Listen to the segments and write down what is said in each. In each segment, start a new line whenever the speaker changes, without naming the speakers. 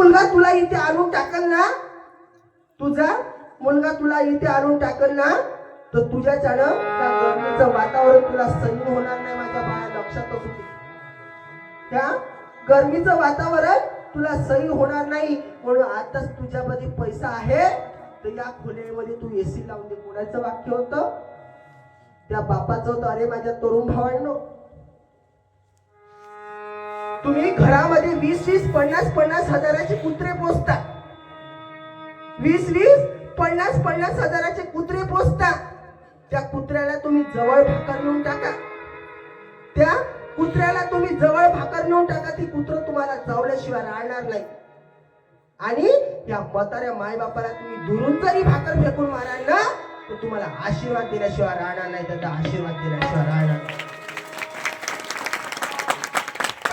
मुलगा तुला इथे आणून टाकल ना तुझा मुलगा तुला इथे आणून टाकल ना तर तुझ्याच्यानं त्या गरमीचं वातावरण तुला सहन होणार नाही माझ्या बाया लक्षात असू दे. त्या गरमीचं वातावरण तुला सही होणार नाही म्हणून आताच तुझ्यामध्ये पैसा आहे तर या खोलीमध्ये तू एसी लावून दे. कोणाचं वाक्य होतं? त्या बापाचं होतं अरे माझ्या तरुण भावांनो तुम्ही घरामध्ये वीस वीस पन्नास पन्नास हजाराचे कुत्रे पोचता वीस वीस पन्नास पन्नास हजाराचे कुत्रे पोचता त्या कुत्र्याला तुम्ही जवळ भाकर नेऊन टाका. त्या कुत्र्याला तुम्ही जवळ भाकर नेऊन टाका ती कुत्र तुम्हाला जावल्याशिवाय राहणार नाही. आणि या म्हाताऱ्या मायबापाला तुम्ही दुरून जरी भाकर फेकून माराल ना तर तुम्हाला आशीर्वाद दिल्याशिवाय राहणार नाही त्याचा आशीर्वाद दिल्याशिवाय राहणार नाही.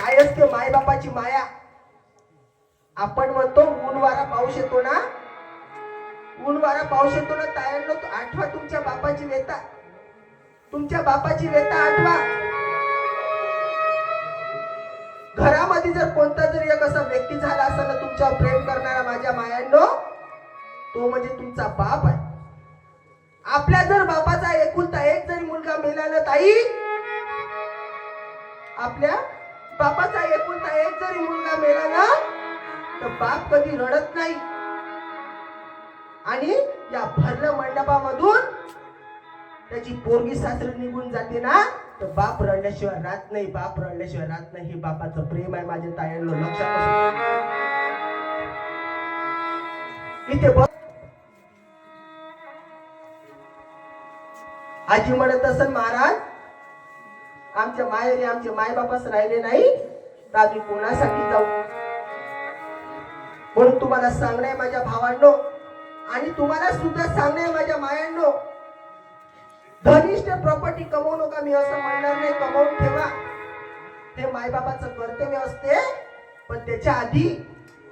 काय असते मायबापाची माया? आपण म्हणतो ऊन वारा पाऊस येतो ना? ऊन वारा पाऊस येतो ना तायांनो आठवा तुमच्या बापाची वेता तुमच्या बापाची वेता आठवा. घरामध्ये जर कोणता जरी एक असा व्यक्ती झाला असेल ना तुमच्यावर प्रेम करणारा माझ्या मायांनो तो म्हणजे तुमचा बाप आहे. आपल्या जर बापाचा एकुलता एक जरी मुलगा मेला ना ताई आपल्या एकुलता एक जरी मुलगा मेला ना तर बाप कधी रडत नाही. आणि या भरल्या मंडपामधून त्याची पोरगी सासरी निघून जाते ना तर बाप रडल्याशिवाय राहत नाही बाप रडल्याशिवाय राहत नाही. हे बापाचं प्रेम आहे माझ्या तायांना लक्षात इथे बघ. आजी म्हणत असेल महाराज आमच्या माहेरी आमचे मायबापाच राहिले नाही. तर कोणासाठी जाऊ? म्हणून तुम्हाला सांगणे माझ्या भावांनो आणि तुम्हाला सुद्धा सांगणे माझ्या मायांनो धनिष्ठ प्रॉपर्टी कमवू नका मी असं म्हणणार नाही. कमवून ठेवा. ते मायबाबाचं कर्तव्य असते पण त्याच्या आधी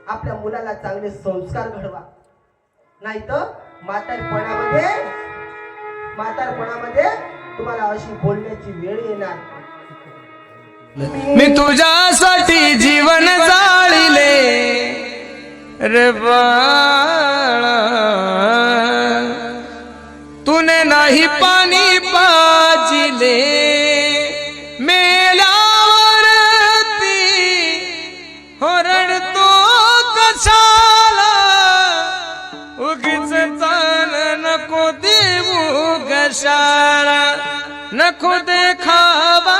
आपल्या मुलाला चांगले संस्कार घडवा. नाही तर म्हातारपणामध्ये म्हातारपणामध्ये तुम्हाला अशी बोलण्याची वेळ येणार.
मी तुझ्यासाठी जीवन जाळिले. रे तुने नाही पाणी पाजिले. मेल्यावरती होरडतो कशाला? उगीच चाल नको देऊ गशाळा नको देखावा.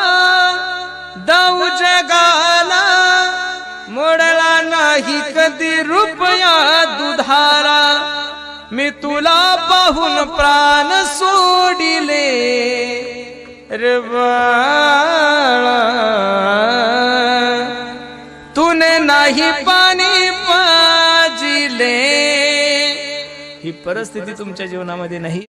जगाला मोडला नाही कधी रुपया दुधारा मी तुला पाहून प्राण सोडिले. रे तुने नाही पाणी पाजिले. ही परिस्थिती तुमच्या जीवनामध्ये नाही.